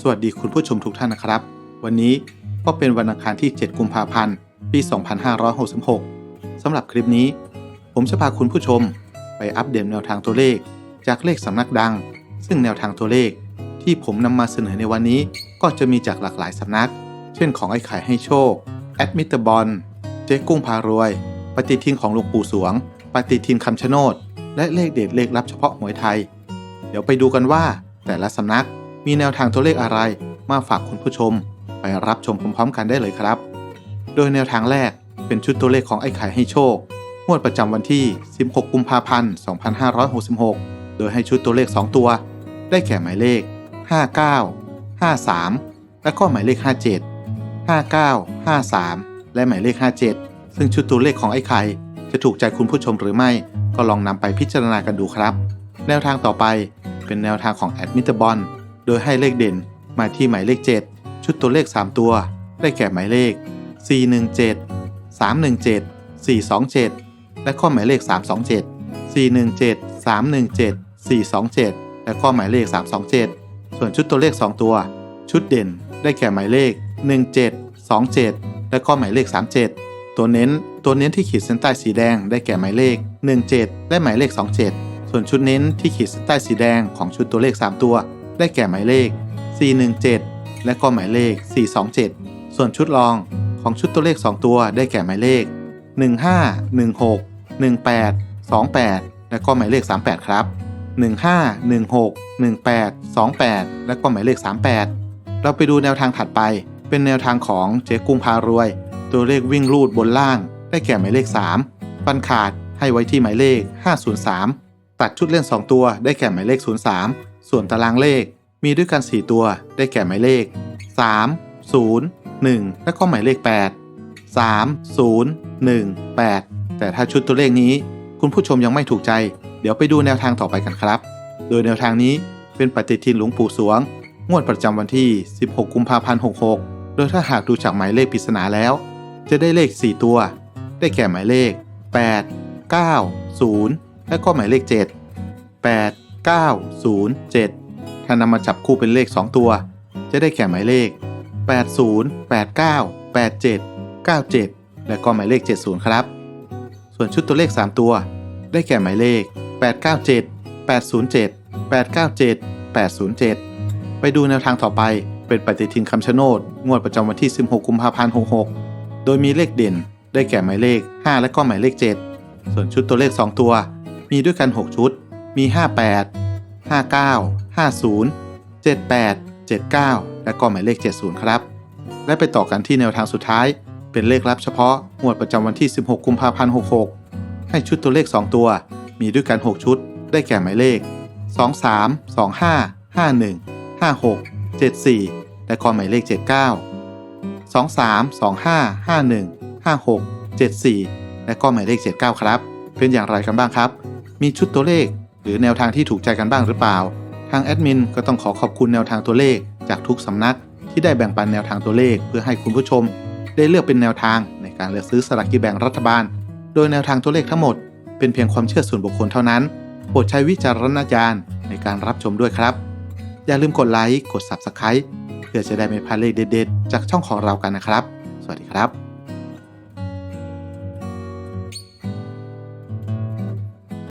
สวัสดีคุณผู้ชมทุกท่านนะครับ วันนี้ก็เป็นวันอังคารที่ 7 กุมภาพันธ์ ปี 2566สำหรับคลิปนี้ ผมจะพาคุณผู้ชมไปอัปเดตแนวทางตัวเลข จากเลขสำนักดัง ซึ่งแนวทางตัวเลข ที่ผมนำมาเสนอในวันนี้ก็จะมีจากหลากหลายสำนัก เช่นของไอ้ไข่ให้โชค แอดมิเตอร์บอล เจ๊กุ้งพารวย ปฏิทินของหลวงปู่สวง ปฏิทินคำชะโนด และเลขเด็ดเลขลับเฉพาะหวยไทย เดี๋ยวไปดูกันว่าแต่ละสำนัก มีแนวทางตัวเลขอะไรมาฝากคุณผู้ชม ไปรับชมพร้อมๆ กันได้เลยครับ โดยแนวทางแรกเป็นชุดตัวเลขของไอ้ไข่ให้โชคงวดประจำวันที่ 16 กุมภาพันธ์ 2566 โดยให้ชุดตัวเลข 2 ตัว ได้แก่หมายเลข 59 53 และก็หมายเลข 57 59 53 และหมายเลข 57 ซึ่งชุดตัวเลขของไอ้ไข่จะถูกใจคุณผู้ชมหรือไม่ ก็ลองนำไปพิจารณากันดูครับ แนวทางต่อไปเป็นแนวทางของแอดมิเตอร์บอล โดยให้เลขเด่นมาที่หมายเลข 7 ชุดตัวเลข 3 ตัว ได้แก่หมายเลข 417 317 427 และข้อหมายเลข 327 417 317 427 และข้อหมายเลข 327 ส่วนชุดตัวเลข 2 ตัว ชุดเด่นได้แก่หมายเลข 17 27 และข้อหมายเลข 37 ตัวเน้น ตัวเน้นที่ขีดเส้นใต้สีแดงได้แก่หมายเลข 17 และหมายเลข 27 ส่วนชุดเน้นที่ขีดเส้นใต้สีแดงของชุดตัวเลข 3 ตัว ได้แก่หมายเลข 417 และก็หมายเลข 427 ส่วนชุดรองของชุดตัวเลข 2 ตัวได้แก่หมายเลข 15 16 18 28 และก็หมายเลข 38 ครับ 15 16 18 28 และก็หมายเลข 38 เราไปดูแนวทางถัดไป เป็นแนวทางของเจ๊กุ้งพารวย ตัวเลขวิ่งรูดบนล่าง ได้แก่หมายเลข 3 ฟันขาดให้ไว้ที่หมายเลข 503 ตัดชุดเล่น 2 ตัวได้แก่หมายเลข 03 ส่วนตารางเลขมีด้วยกัน 4 ตัว ได้แก่หมายเลข 3 0 1 และก็หมายเลข 8 3 0 1 8 แต่ถ้าชุดตัวเลขนี้ คุณผู้ชมยังไม่ถูกใจ เดี๋ยวไปดูแนวทางต่อไปกันครับ โดยแนวทางนี้เป็นปฏิทินหลวงปู่สวง งวดประจำวันที่ 16 กุมภาพันธ์ 66 โดยถ้าหากดูจากหมายเลขปริศนาแล้ว จะได้เลข 4 ตัว ได้แก่หมายเลข 8 9 0 และก็หมายเลข 7 8 9 0 7 ถ้านำมาจับคู่เป็นเลข 2 ตัว จะได้แก่หมายเลข 80 89 87 97 และก็หมายเลข 70 ครับ ส่วนชุดตัวเลข 3 ตัว ได้แก่หมายเลข 897 807 897 807 ไปดูแนวทางต่อไปเป็นปฏิทินคำชะโนด งวดประจำวันที่ 16 กุมภาพันธ์ 66 โดยมีเลขเด่น ได้แก่หมายเลข 5 และก็หมายเลข 7 ส่วนชุดตัวเลข 2 ตัว มีด้วยกัน 6 ชุด มี 58 59 50 78 79 และก็หมายเลข 70 ครับ และไปต่อกันที่แนวทางสุดท้าย เป็นเลขลับเฉพาะงวดประจำวันที่ 16 กุมภาพันธ์ 66 ให้ชุดตัวเลข 2 ตัว มีด้วยกัน 6 ชุด ได้แก่หมายเลข 23 25 51 56 74 และก็หมายเลข 79 23 25 51 56 74 และก็หมายเลข 79 ครับ เป็นอย่างไรกันบ้างครับ มีชุดตัวเลข หรือแนวทางที่ถูกใจกันบ้างหรือเปล่า ทางแอดมินก็ต้องขอขอบคุณแนวทางตัวเลข จากทุกสำนักที่ได้แบ่งปันแนวทางตัวเลข เพื่อให้คุณผู้ชม ได้เลือกเป็นแนวทางในการเลือกซื้อสลากกินแบ่งรัฐบาล โดยแนวทางตัวเลขทั้งหมด เป็นเพียงความเชื่อส่วนบุคคลเท่านั้น โปรดใช้วิจารณญาณในการรับชมด้วยครับ อย่าลืมกดไลค์กด Subscribe เพื่อจะได้ไม่พลาดเลขเด็ดๆ จากช่องของเรากันนะครับ สวัสดีครับ